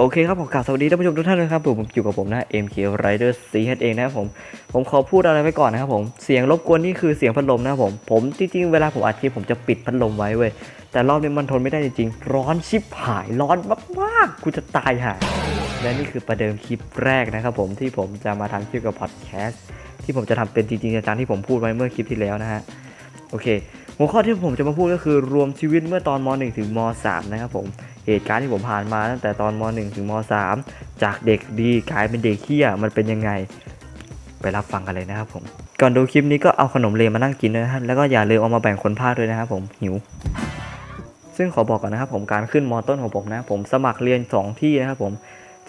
โอเคครับผมกราบสวัสดีท่านผู้ชมทุกท่านเลยครับผมอยู่กับผมนะ MK Rider CH เองนะครับผมผมขอพูดอะไรไว้ก่อนนะครับผมเสียงรบกวนนี่คือเสียงพัดลมนะครับผมผมจริงๆเวลาผมอัดคลิปผมจะปิดพัดลมไว้เว้ยแต่รอบนี้มันทนไม่ได้จริงๆร้อนชิบหายร้อนมากๆกูจะตายห่าและนี่คือประเดิมคลิปแรกนะครับผมที่ผมจะมาทำคลิปกับพอดแคสต์ที่ผมจะทำเป็นจริงๆจังๆที่ผมพูดไว้เมื่อคลิปที่แล้วนะฮะโอเค หัวข้อที่ผมจะมาพูดก็คือรวมชีวิตเมื่อตอนม .1 ถึงม .3 นะครับผมเหตุการณ์ที่ผมผ่านมาตั้งแต่ตอนม .1 ถึงม .3 จากเด็กดีกลายเป็นเด็กเฮี้ยมันเป็นยังไง ไปรับฟังกันเลยนะครับผมก่อนดูคลิปนี้ก็เอาขนมเลมานั่งกินนะครับแล้วก็อย่าลืมเอามาแบ่งคนภาคด้วยนะครับผมหิว ซึ่งขอบอกก่อนนะครับผมการขึ้นมต้นของผมนะผมสมัครเรียน 2 ที่นะครับผม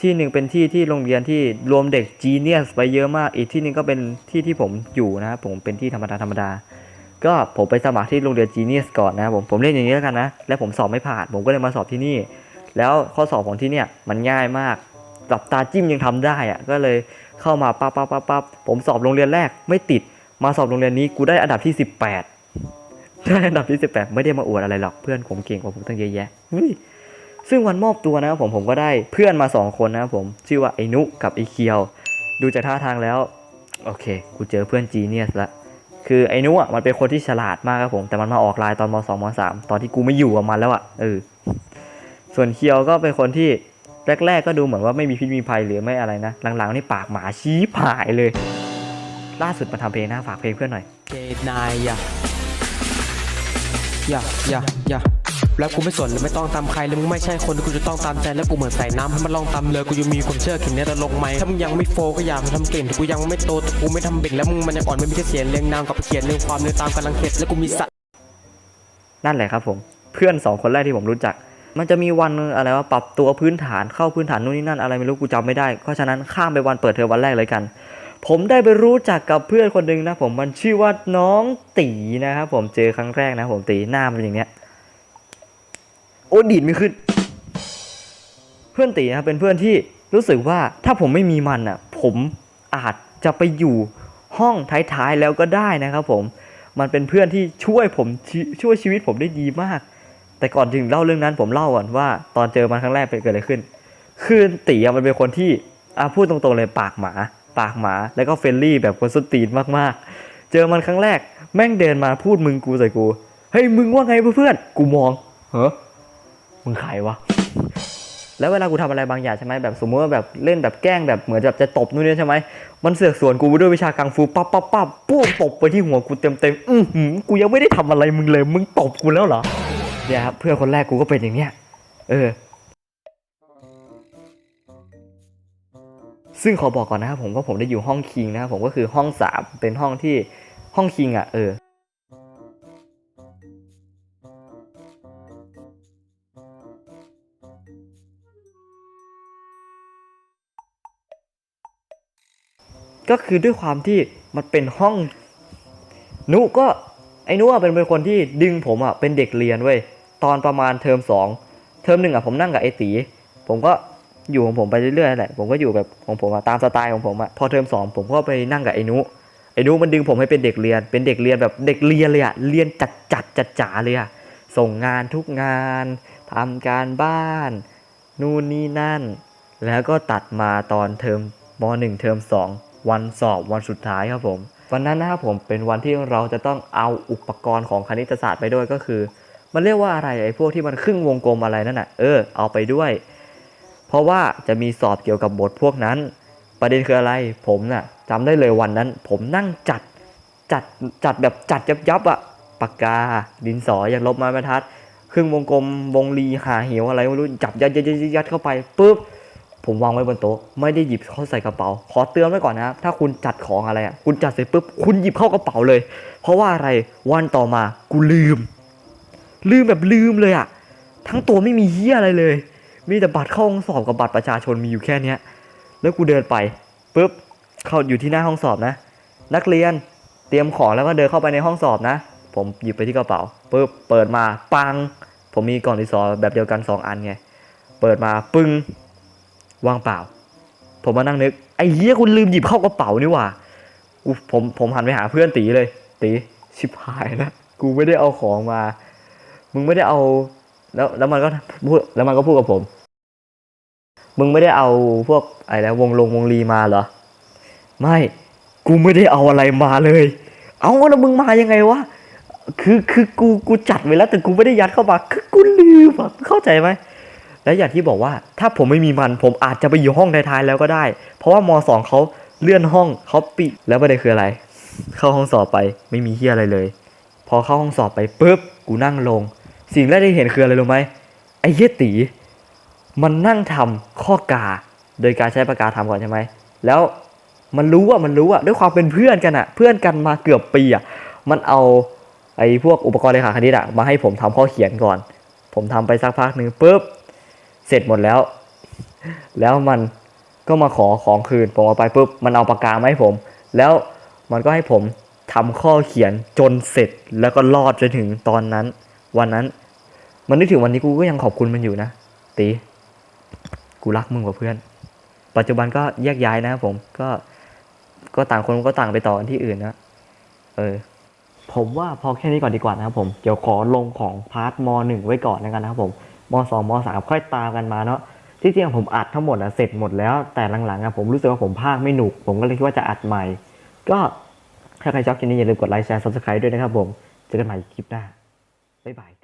ที่หนึ่งเป็นที่ที่โรงเรียนที่รวมเด็กจีเนียสไปเยอะมาก อีกที่หนึงก็เป็นที่ที่ผมอยู่นะครับผมเป็นที่ธรรมดาธรรมดา ก็ผมไปสมัครที่โรงเรียนจีเนียสก่อนนะครับผมผมเล่นอย่างนี้แล้วกันนะแล้วผมสอบไม่ผ่าน ผมก็เลยมาสอบที่นี่ แล้วข้อสอบของที่เนี่ยมันง่ายมากหลับตาจิ้มยังทำได้อะก็เลยเข้ามาปั๊บปั๊บปั๊บปั๊บผมสอบโรงเรียนแรกไม่ติด มาสอบโรงเรียนนี้กูได้อันดับที่ 18ได้อันดับที่ 18 ไม่ได้มาอวดอะไรหรอกเพื่อนผมเก่งกว่าผมตั้งเยอะแยะซึ่งวันมอบตัวนะครับผมผมก็ได้เพื่อนมาสองคนนะครับผมชื่อว่าไอ้นุกับไอ้เคียว ดูจากท่าทางแล้ว โอเค กูเจอเพื่อนจีเนียสละ คือไอ้นุอะมันเป็นคนที่ฉลาดมากครับผม แต่มันมาออกไลน์ตอนมสองมสามตอนที่กูไม่อยู่กับมันแล้วอะเออส่วนเคียวก็เป็นคนที่แรกๆก็ดูเหมือนว่าไม่มีพิษมีภัยหรือไม่อะไรนะ หลังๆนี่ปากหมาชี้ผายเลย ล่าสุดมาทำเพลงนะฝากเพลงเพื่อนหน่อยเจนายอย่าอย่าอย่าอย่า แล้วกูไม่สนเลยไม่ต้องตามใครเลยมึงไม่ใช่คนที่กูจะต้องตามใจแล้วกูเหมือนใส่น้ำให้มันลองตามเลยกูยังมีความเชื่อเข็มเนี้ยจะลงไหมถ้ามึงยังไม่โฟก็อย่ามาทำเก่งถ้ากูยังไม่โตกูไม่ทำเบ่งแล้วมึงมันยังอ่อนไม่มีแค่เสียงเรียงนามกับเขียนเรื่องความเนื้อตามกำลังเข็ดแล้วกูมีสัตว์นั่นแหละครับผมเพื่อนสองคนแรกที่ผมรู้จัก มันจะมีวันอะไรว่าปรับตัวพื้นฐานเข้าพื้นฐานนู่นนี่นั่นอะไรไม่รู้กูจำไม่ได้เพราะฉะนั้นข้ามไปวันเปิดเทอมวันแรกเลยกันผมได้ไปรู้จักกับเพื่อนคนหนึ่งนะผมมันชื่อว่าน้องตีนะครับผมเจอครั้งแรกนะผมตีหน้ามันอย่างเนี้ย โอ้ดีดไม่ขึ้น เพื่อนตีนะเป็นเพื่อนที่รู้สึกว่าถ้าผมไม่มีมันอะ ผมอาจจะไปอยู่ห้องท้ายๆแล้วก็ได้นะครับผมมันเป็นเพื่อนที่ช่วยผมช,ช่วยชีวิตผมได้ดีมาก แต่ก่อนถึงเล่าเรื่องนั้นผมเล่าก่อนว่า ตอนเจอมันครั้งแรกเป็นเกิดอะไรขึ้น คือตีอะมันเป็นคนที่อะพูดตรงๆเลยปากหมา ปากหมาแล้วก็เฟรนลี่แบบคนสนตีนมากๆ เจอมันครั้งแรก แม่งเดินมาพูดมึงกูใส่กูเฮ้ยมึงว่าไงเพื่อนกูมองเฮ้ มึงใครวะแล้วเวลากูทำอะไรบางอย่างใช่ไหมแบบสมมติว่าแบบเล่นแบบแกล้งแบบเหมือนแบบจะตบนู่นนี่ใช่ไหมมันเสือกสวนกูด้วยวิชากังฟูปั๊บปั๊บปั๊บปุ๊บตบไปที่หัวกูเต็มเต็มอือหือกูยังไม่ได้ทำอะไรมึงเลย มึงตบกูแล้วเหรอเนี่ยครับเพื่อนคนแรกกูก็เป็นอย่างเนี้ยเออ ซึ่งขอบอกก่อนนะครับผมว่าผมได้อยู่ห้องคิงนะครับผมก็คือห้องสามเป็นห้องที่ห้องคิงอะเออ ก็คือด้วยความที่มันเป็นห้อง นุก็ไอ้นุอะเป็นเป็นคนที่ดึงผมอะเป็นเด็กเรียนเว้ยตอนประมาณเทอมสองเทอมหนึ่งอะผมนั่งกับไอ้ตีผมก็อยู่ของผมไปเรื่อยๆแหละผมก็อยู่แบบของผมอะตามสไตล์ของผมอะพอเทอมสองผมก็ไปนั่งกับไอ้นุไอ้นุมันดึงผมให้เป็นเด็กเรียน เป็นเด็กเรียนแบบเด็กเรียนเลยอะเรียนจัดจัดจัดจ๋าเลยอะส่งงานทุกงานทำการบ้าน นู่นนี่นั่น แล้วก็ตัดมาตอนเทอมมหนึ่งเทอมสอง วันสอบวันสุดท้ายครับผม วันนั้นนะครับผมเป็นวันที่เราจะต้องเอาอุปกรณ์ของคณิตศาสตร์ไปด้วยก็คือ มันเรียกว่าอะไรไอ้พวกที่มันครึ่งวงกลมอะไรนั่นน่ะเออเอาไปด้วย เพราะว่าจะมีสอบเกี่ยวกับบทพวกนั้น ประเด็นคืออะไรผมน่ะจำได้เลยวันนั้น ผมนั่งจัดจัดจัดแบบจัดยับยับอะปากกา ดินสอย่างลบไม้บรรทัดครึ่งวงกลมวงรีหาเหวอะไรไม่รู้จับยัดยัดยัดเข้าไปปุ๊บ ผมวางไว้บนโต๊ะไม่ได้หยิบเข้าใส่กระเป๋า ขอเตือนไว้ก่อนนะครับถ้าคุณจัดของอะไรอะคุณจัดเสร็จปุ๊บคุณหยิบเข้ากระเป๋าเลย เพราะว่าอะไรวันต่อมากูลืม ลืมแบบลืมเลยอะทั้งตัวไม่มีเหี้ยอะไรเลย มีแต่บัตรเข้าห้องสอบกับบัตรประชาชนมีอยู่แค่เนี้ยแล้วกูเดินไปปุ๊บเข้าอยู่ที่หน้าห้องสอบนะ นักเรียนเตรียมของแล้วก็เดินเข้าไปในห้องสอบนะ ผมหยิบไปที่กระเป๋าปุ๊บเปิดมาปัง ผมมีกล่องดินสอแบบเดียวกันสองอันไงเปิดมาปึ้ง ว่างเปล่า ผมมานั่งนึกไอ้เหี้ยคุณลืมหยิบเข้ากระเป๋านี่หว่ากูผมผมหันไปหาเพื่อนตีเลย ตีชิบหายแล้วกูไม่ได้เอาของมา มึงไม่ได้เอา แล้วแล้วมันก็พูดแล้วมันก็พูดกับผม มึงไม่ได้เอาพวกอะไรนะวงลงวงลีมาเหรอ ไม่กูไม่ได้เอาอะไรมาเลย เอาแล้วมึงมายังไงวะคือคือกูกูจัดไว้แล้วแต่กูไม่ได้ยัดเข้ามาคือกูลืมอะเข้าใจไหม และอย่างที่บอกว่าถ้าผมไม่มีมันผมอาจจะไปอยู่ห้องท้ายๆแล้วก็ได้ เพราะว่ามสองเขาเลื่อนห้องเขาปิดแล้วประเด็นคืออะไร เข้าห้องสอบไปไม่มีเฮียอะไรเลย พอเข้าห้องสอบไปปุ๊บกูนั่งลง สิ่งแรกที่เห็นคืออะไรรู้ไหมไอ้เฮียตีมันนั่งทำข้อกา โดยการใช้ปากกาทำก่อนใช่ไหมแล้วมันรู้ว่ามันรู้อะด้วยความเป็นเพื่อนกันอะเพื่อนกันมาเกือบปีอะมันเอาไอ้พวกอุปกรณ์เลขาคณิตอะมาให้ผมทำข้อเขียนก่อน ผมทำไปสักพักหนึ่งปุ๊บ เสร็จหมดแล้ว แล้วมันก็มาขอของคืนผมเอาไปปุ๊บมันเอาปากกามาให้ผม แล้วมันก็ให้ผมทำข้อเขียนจนเสร็จแล้วก็รอดจนถึงตอนนั้น วันนั้น มันนึกถึงวันนี้กูก็ยังขอบคุณมันอยู่นะตีกูรักมึงกว่าเพื่อน ปัจจุบันก็แยกย้ายนะครับผมก็ก็ต่างคนก็ต่างไปต่อกันที่อื่นนะเออผมว่าพอแค่นี้ก่อนดีกว่านะครับผม เดี๋ยวขอลงของพาร์ทมหนึ่งไว้ก่อนแล้วกันนะครับผม มสองมสามค่อยตามกันมาเนาะที่จริงผมอัดทั้งหมดอะเสร็จหมดแล้วแต่หลังๆอะผมรู้สึกว่าผมภาคไม่หนุก ผมก็เลยคิดว่าจะอัดใหม่ ก็ถ้าใครชอบคลิปนี้อย่าลืมกดไลค์แชร์ซับสไครต์ด้วยนะครับผม เจอกันใหม่คลิปหน้าบ๊ายบาย